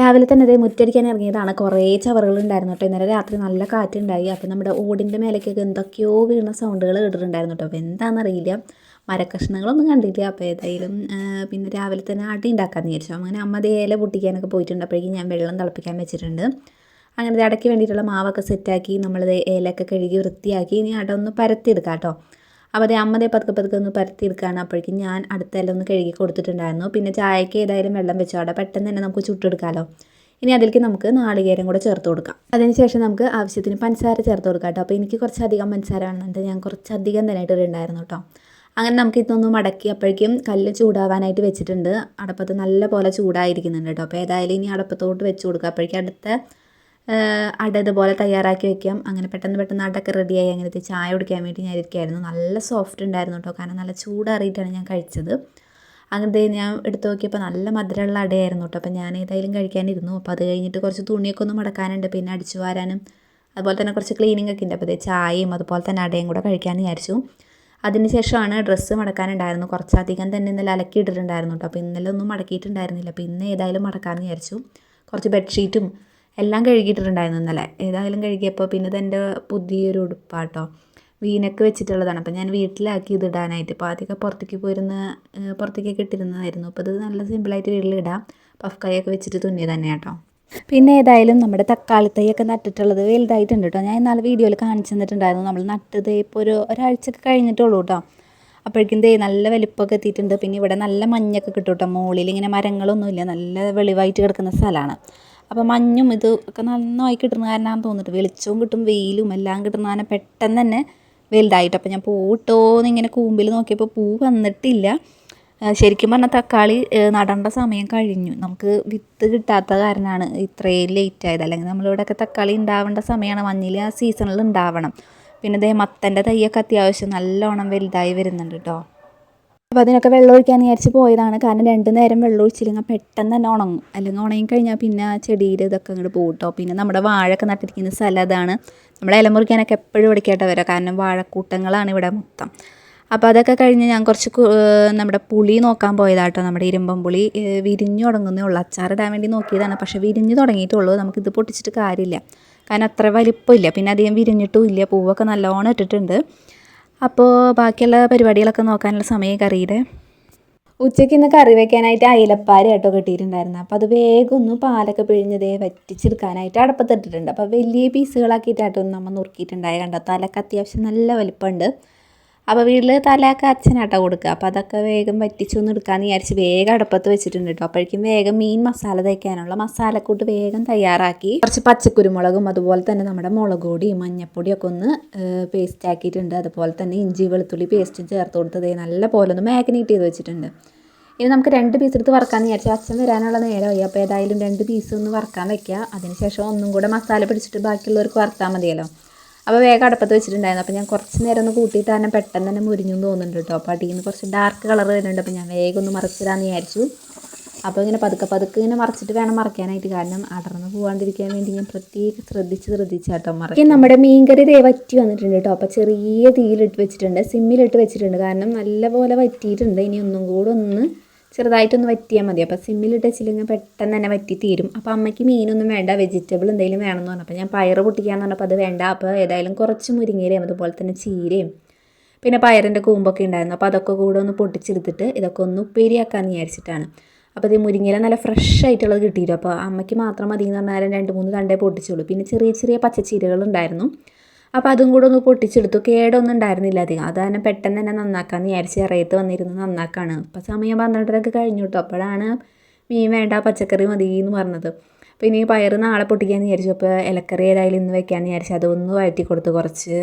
രാവിലെ തന്നെ അതേ മുറ്റടിക്കാൻ ഇറങ്ങിയതാണ്. കുറേ ചവറുകൾ ഉണ്ടായിരുന്നു കേട്ടോ. ഇന്നലെ രാത്രി നല്ല കാറ്റുണ്ടായി. അപ്പോൾ നമ്മുടെ ഓടിന്റെ മേലേക്കൊക്കെ എന്തൊക്കെയോ വീണ സൗണ്ടുകൾ കേട്ടിട്ടുണ്ടായിരുന്നു. കേട്ടോ അപ്പോൾ എന്താണെന്നറിയില്ല. മരക്കഷ്ണങ്ങളൊന്നും കണ്ടില്ല. അപ്പോൾ ഏതായാലും പിന്നെ രാവിലെ തന്നെ അടി ഉണ്ടാക്കാമെന്ന് വിചാരിച്ചു. അങ്ങനെ അമ്മ ദേ ഇല പൊട്ടിക്കാനൊക്കെ പോയിട്ടുണ്ട്. അപ്പോഴേക്കും ഞാൻ വെള്ളം തിളപ്പിക്കാൻ വെച്ചിട്ടുണ്ട്. അങ്ങനെ ദേ അടയ്ക്ക് വേണ്ടിയിട്ടുള്ള മാവൊക്കെ സെറ്റാക്കി നമ്മളത് ഏലൊക്കെ കഴുകി വൃത്തിയാക്കി. ഇനി അട ഒന്ന് പരത്തിയെടുക്കാം കേട്ടോ. അപ്പോൾ അതേ അമ്മ ദേ പതുക്കെ പതുക്കെ ഒന്ന് പരത്തിയെടുക്കുകയാണ് അപ്പോഴേക്കും ഞാൻ അടുത്തെല്ലാം ഒന്ന് കഴുകി കൊടുത്തിട്ടുണ്ടായിരുന്നു. പിന്നെ ചായക്ക് ഏതായാലും വെള്ളം വെച്ചോ. അവിടെ പെട്ടെന്ന് തന്നെ നമുക്ക് ചുട്ടെടുക്കാമല്ലോ ഇനി അതിലേക്ക് നമുക്ക് നാളികേരം കൂടെ ചേർത്ത് കൊടുക്കാം. അതിനുശേഷം നമുക്ക് ആവശ്യത്തിന് പഞ്ചസാര ചേർത്ത് കൊടുക്കാം കേട്ടോ. അപ്പോൾ എനിക്ക് കുറച്ചധികം പഞ്ചസാര വേണമെന്നുണ്ട് ഞാൻ കുറച്ചധികം തന്നെ ഇട്ടിട്ടുണ്ടായിരുന്നു കേട്ടോ. അങ്ങനെ നമുക്ക് ഇതൊന്ന് മടക്കി അപ്പോഴേക്കും കല്ല് ചൂടാവാനായിട്ട് വെച്ചിട്ടുണ്ട്. അടപ്പത്ത് നല്ല പോലെ ചൂടായിരിക്കുന്നുണ്ട് കേട്ടോ. അപ്പോൾ ഏതായാലും ഇനി അടപ്പത്തോട്ട് വെച്ച് കൊടുക്കുക അപ്പോഴേക്കും അടുത്ത അട ഇതുപോലെ തയ്യാറാക്കി വെക്കാം. അങ്ങനെ പെട്ടെന്ന് പെട്ടെന്ന് അടയൊക്കെ റെഡിയായി അങ്ങനത്തെ ചായ കുടിക്കാൻ വേണ്ടി ഞാൻ ഇരിക്കുകയായിരുന്നു നല്ല സോഫ്റ്റ് ഉണ്ടായിരുന്നു കേട്ടോ കാരണം നല്ല ചൂടാറിയിട്ടാണ് ഞാൻ കഴിച്ചത്. അങ്ങനത്തെ ഞാൻ എടുത്തു നോക്കിയപ്പോൾ നല്ല മധുരമുള്ള അടയായിരുന്നു കേട്ടോ അപ്പോൾ ഞാൻ ഏതായാലും കഴിക്കാനിരുന്നു. അപ്പോൾ അത് കഴിഞ്ഞിട്ട് കുറച്ച് തുണിയൊക്കെ ഒന്ന് മടക്കാനുണ്ട്. പിന്നെ അടിച്ചു വാരാനും. അതുപോലെ തന്നെ കുറച്ച് ക്ലീനിങ് ഒക്കെ ഉണ്ട്. അപ്പോൾ ചായയും അതുപോലെ തന്നെ അടയും കൂടെ കഴിക്കാമെന്ന് വിചാരിച്ചു. അതിന് ശേഷമാണ് ഡ്രസ്സ് മടക്കാനുണ്ടായിരുന്നു. കുറച്ചധികം തന്നെ ഇന്നലെ അലക്കിയിട്ടിട്ടുണ്ടായിരുന്നു കേട്ടോ അപ്പോൾ ഇന്നലെ ഒന്നും മടക്കിയിട്ടുണ്ടായിരുന്നില്ല. അപ്പോൾ ഇന്ന് ഏതായാലും മടക്കാമെന്ന് വിചാരിച്ചു. കുറച്ച് ബെഡ്ഷീറ്റും എല്ലാം കഴുകിയിട്ടുണ്ടായിരുന്നു ഇന്നലെ. ഏതായാലും കഴുകിയപ്പോൾ പിന്നെ ഇതെന്റെ പുതിയൊരു ഉടുപ്പാട്ടോ. വീനക്ക് വെച്ചിട്ടുള്ളതാണ്. അപ്പോൾ ഞാൻ വീട്ടിലാക്കി ഇത് ഇടാനായിട്ട്. ഇപ്പോൾ ആദ്യമൊക്കെ പുറത്തേക്ക് പോയിരുന്ന പുറത്തേക്കൊക്കെ ഇട്ടിരുന്നതായിരുന്നു. അപ്പോൾ ഇത് നല്ല സിമ്പിളായിട്ട് വീട്ടിലിടാം പഫ് കൈയൊക്കെ വെച്ചിട്ട് തുന്നിയത് തന്നെ കേട്ടോ. പിന്നെ ഏതായാലും നമ്മുടെ തക്കാളി തൈയൊക്കെ നട്ടിട്ടുള്ളത് വലുതായിട്ടുണ്ട് കേട്ടോ. ഞാൻ ഇന്നാളെ വീഡിയോയിൽ കാണിച്ചു തന്നിട്ടുണ്ടായിരുന്നു. നമ്മൾ നട്ടത് ഇപ്പോൾ ഒരു ഒരാഴ്ചയൊക്കെ കഴിഞ്ഞിട്ടുള്ളൂ കേട്ടോ. അപ്പോഴേക്കും ദേ നല്ല വലിപ്പമൊക്കെ എത്തിയിട്ടുണ്ട്. പിന്നെ ഇവിടെ നല്ല മഞ്ഞൊക്കെ കിട്ടും കേട്ടോ. മുകളിൽ ഇങ്ങനെ മരങ്ങളൊന്നുമില്ല. നല്ല വെളിവായിട്ട് കിടക്കുന്ന സ്ഥലമാണ്. അപ്പോൾ മഞ്ഞും ഇത് ഒക്കെ നന്നായി കിട്ടുന്ന കാരണമാണെന്ന് തോന്നിട്ട് വെളിച്ചവും കിട്ടും വെയിലും എല്ലാം കിട്ടുന്ന കാരണം പെട്ടെന്ന് തന്നെ വലുതായിട്ട്. അപ്പോൾ ഞാൻ പൂവിട്ടോന്ന് ഇങ്ങനെ കൂമ്പിൽ നോക്കിയപ്പോൾ പൂ വന്നിട്ടില്ല. ശരിക്കും പറഞ്ഞാൽ തക്കാളി നടേണ്ട സമയം കഴിഞ്ഞു. നമുക്ക് വിത്ത് കിട്ടാത്ത കാരണമാണ് ഇത്രയും ലേറ്റ് ആയത്. അല്ലെങ്കിൽ നമ്മളിവിടെയൊക്കെ തക്കാളി ഉണ്ടാവേണ്ട സമയമാണ് മഞ്ഞിൽ ആ സീസണിൽ ഉണ്ടാവണം പിന്നെ ദേ മത്തന്റെ തൈയൊക്കെ അത്യാവശ്യം നല്ലോണം വലുതായി വരുന്നുണ്ട് കേട്ടോ അപ്പോൾ അതിനൊക്കെ വെള്ളം ഒഴിക്കാൻ വിചാരിച്ച് പോയതാണ്. കാരണം രണ്ട് നേരം വെള്ളം ഒഴിച്ചില്ലെങ്കിൽ പെട്ടെന്ന് തന്നെ ഉണങ്ങും. അല്ലെങ്കിൽ ഉണങ്ങി കഴിഞ്ഞാൽ പിന്നെ ആ ചെടിയിൽ ഇതൊക്കെ അങ്ങോട്ട് പോകും കേട്ടോ പിന്നെ നമ്മുടെ വാഴയൊക്കെ നട്ടിരിക്കുന്ന സ്ഥലം അതാണ് നമ്മളെ ഇല മുറിക്കാനൊക്കെ എപ്പോഴും ഇവിടേക്കായിട്ട് വരാം. കാരണം വാഴക്കൂട്ടങ്ങളാണ് ഇവിടെ മൊത്തം. അപ്പോൾ അതൊക്കെ കഴിഞ്ഞ് ഞാൻ കുറച്ച് നമ്മുടെ പുളി നോക്കാൻ പോയതാട്ടോ നമ്മുടെ ഇരുമ്പം പുളി. വിരിഞ്ഞു തുടങ്ങുന്നേ ഉള്ളൂ. അച്ചാറിടാൻ വേണ്ടി നോക്കിയതാണ്. പക്ഷേ വിരിഞ്ഞു തുടങ്ങിയിട്ടുള്ളൂ. നമുക്കിത് പൊട്ടിച്ചിട്ട് കാര്യമില്ല. കാരണം അത്ര വലിപ്പമില്ല പിന്നെ അധികം വിരിഞ്ഞിട്ടും ഇല്ല. പൂവൊക്കെ നല്ലോണം ഇട്ടിട്ടുണ്ട്. അപ്പോൾ ബാക്കിയുള്ള പരിപാടികളൊക്കെ നോക്കാനുള്ള സമയം കറിയുടെ? ഉച്ചയ്ക്ക് ഇന്ന് കറി വെക്കാനായിട്ട് അയിലപ്പാര കേട്ടോ കിട്ടിയിട്ടുണ്ടായിരുന്നു. അപ്പോൾ അത് വേഗം ഒന്ന് പാലൊക്കെ പിഴിഞ്ഞതേ വറ്റിച്ചെടുക്കാനായിട്ട് അടപ്പത്തിട്ടിട്ടുണ്ട്. അപ്പോൾ വലിയ പീസുകളാക്കിയിട്ടാട്ടോ നമ്മൾ നുറുക്കിയിട്ടുണ്ടായ. കണ്ടോ? തലക്ക് അത്യാവശ്യം നല്ല വലിപ്പമുണ്ട്. അപ്പോൾ വീട്ടിൽ തലയൊക്കെ അച്ഛനാട്ടോ കൊടുക്കുക. അപ്പോൾ അതൊക്കെ വേഗം വറ്റിച്ചൊന്ന് എടുക്കാമെന്ന് വിചാരിച്ച് വേഗം അടുപ്പത്ത് വെച്ചിട്ടുണ്ട് കേട്ടോ. അപ്പോഴേക്കും വേഗം മീൻ മസാല തയ്ക്കാനുള്ള മസാലക്കൂട്ട് വേഗം തയ്യാറാക്കി. കുറച്ച് പച്ചക്കുരുമുളകും അതുപോലെ തന്നെ നമ്മുടെ മുളക് പൊടിയും മഞ്ഞപ്പൊടിയൊക്കെ ഒന്ന് പേസ്റ്റ് ആക്കിയിട്ടുണ്ട്. അതുപോലെ തന്നെ ഇഞ്ചി വെളുത്തുള്ളി പേസ്റ്റും ചേർത്ത് കൊടുത്തത് നല്ല പോലെ ഒന്ന് മാഗ്നേറ്റ് ചെയ്ത് വെച്ചിട്ടുണ്ട്. ഇനി നമുക്ക് രണ്ട് പീസ് എടുത്ത് വറക്കാമെന്ന് വിചാരിച്ചു. അച്ഛൻ വരാനുള്ള നേരമായി. അപ്പോൾ ഏതായാലും രണ്ട് പീസ് ഒന്ന് വറക്കാൻ വയ്ക്കുക അതിനുശേഷം ഒന്നും കൂടെ മസാല പിടിച്ചിട്ട് ബാക്കിയുള്ളവർക്ക് വറുത്താൽ മതിയല്ലോ. അപ്പോൾ വേഗം അടുപ്പത്ത് വെച്ചിട്ടുണ്ടായിരുന്നു. അപ്പോൾ ഞാൻ കുറച്ച് നേരം ഒന്ന് കൂട്ടിയിട്ട് തന്നെ പെട്ടെന്ന് തന്നെ മുരിഞ്ഞു തോന്നുന്നുണ്ട് കേട്ടോ അപ്പോൾ അടിയിൽ നിന്ന് കുറച്ച് ഡാർക്ക് കളർ വരുന്നുണ്ട്. അപ്പോൾ ഞാൻ വേഗം ഒന്ന് മറിച്ചിടാന്ന് വിചാരിച്ചു. അപ്പോൾ ഇങ്ങനെ പതുക്കെ പതുക്കെ ഇങ്ങനെ മറിച്ചിട്ട് വേണം മറിക്കാനായിട്ട്. കാരണം അടർന്ന് പോകാണ്ടിരിക്കാൻ വേണ്ടി ഞാൻ പ്രത്യേകം ശ്രദ്ധിച്ച് ശ്രദ്ധിച്ച് കേട്ടോ മറിക്കും. നമ്മുടെ മീൻകറി ദേ വറ്റി വന്നിട്ടുണ്ട് കേട്ടോ അപ്പോൾ ചെറിയ തീയിലിട്ട് വെച്ചിട്ടുണ്ട്. സിമ്മിലിട്ട് വെച്ചിട്ടുണ്ട്. കാരണം നല്ലപോലെ വറ്റിയിട്ടുണ്ട്. ഇനി ഒന്നും കൂടെ ഒന്ന് ചെറുതായിട്ടൊന്ന് വറ്റിയാൽ മതി. അപ്പോൾ സിമ്മിലിട്ട് വെച്ചില്ലെങ്കിൽ പെട്ടെന്ന് തന്നെ വറ്റി തീരും. അപ്പോൾ അമ്മയ്ക്ക് മീനൊന്നും വേണ്ട വെജിറ്റബിൾ എന്തെങ്കിലും വേണമെന്ന് പറഞ്ഞു. അപ്പോൾ ഞാൻ പയർ പൊട്ടിക്കാന്ന് പറഞ്ഞപ്പോൾ അത് വേണ്ട. അപ്പോൾ ഏതായാലും കുറച്ച് മുരിങ്ങയിലയും അതുപോലെ തന്നെ ചീരയും പിന്നെ പയറിന്റെ കൂമ്പൊക്കെ ഉണ്ടായിരുന്നു. അപ്പോൾ അതൊക്കെ കൂടെ ഒന്ന് പൊട്ടിച്ചെടുത്തിട്ട് ഇതൊക്കെ ഒന്ന് ഉപ്പേരിയാക്കാമെന്ന് വിചാരിച്ചിട്ടാണ്. അപ്പോൾ ഇത് മുരിങ്ങയില നല്ല ഫ്രഷ് ആയിട്ടുള്ളത് കിട്ടിയിരുന്നു അപ്പോൾ അമ്മയ്ക്ക് മാത്രം മതി എന്ന് പറഞ്ഞാൽ രണ്ട് മൂന്ന് തണ്ടേ പൊട്ടിച്ചുള്ളൂ. പിന്നെ ചെറിയ ചെറിയ പച്ചച്ചീരകൾ ഉണ്ടായിരുന്നു. അപ്പോൾ അതും കൂടെ ഒന്ന് പൊട്ടിച്ചെടുത്തു. കേടൊന്നും ഉണ്ടായിരുന്നില്ല അധികം. അത് തന്നെ പെട്ടെന്ന് തന്നെ നന്നാക്കാമെന്ന് വിചാരിച്ച് ഇറയത്ത് വന്നിരുന്ന്. നന്നാക്കാണ്. അപ്പോൾ സമയം പന്ത്രണ്ടരൊക്കെ കഴിഞ്ഞു കേട്ടോ അപ്പോഴാണ് മീൻ വേണ്ട പച്ചക്കറി മതി എന്ന് പറഞ്ഞത്. അപ്പോൾ ഇനി പയർ നാളെ പൊട്ടിക്കാമെന്ന് വിചാരിച്ചു. അപ്പോൾ ഇലക്കറി ഏതായാലും ഇന്ന് വെക്കാമെന്ന് വിചാരിച്ചു അതൊന്ന് വഴറ്റി കൊടുത്ത് കുറച്ച്.